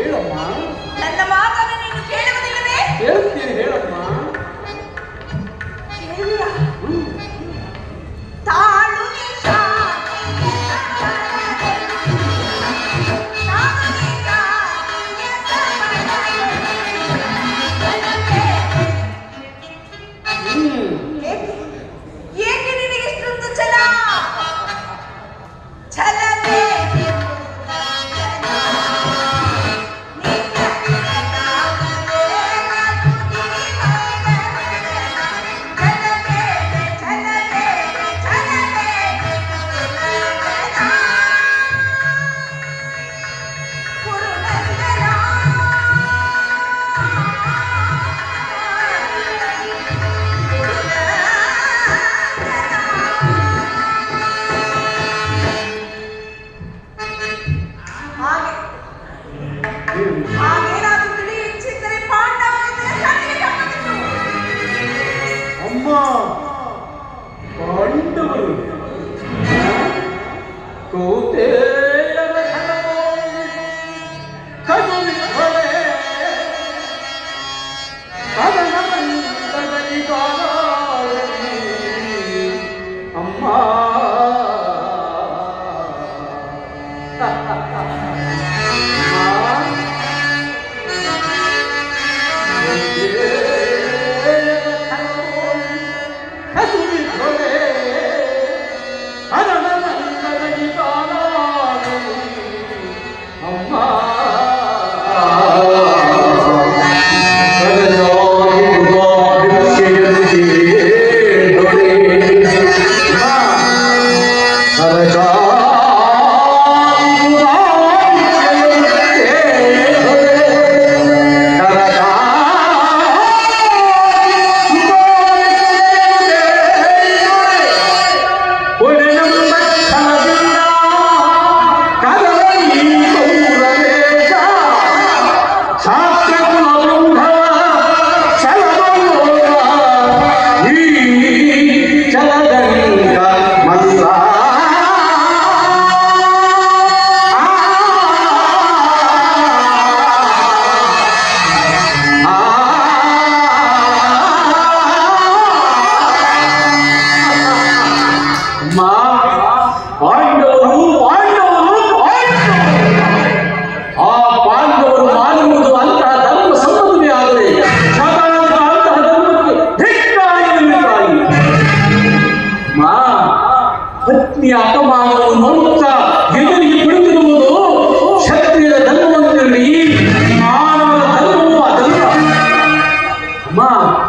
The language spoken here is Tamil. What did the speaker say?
ಹೇಳಮ್ಮ. ನನ್ನ ಮಾತನ್ನು ನೀನು ಕೇಳುವುದಿಲ್ಲವೇ? ಹೇಳ್ತೀನಿ ಹೇಳಮ್ಮ. அப்பா ஆண்டவர் கூத்தே அம்மா हत्या कबाब मरुता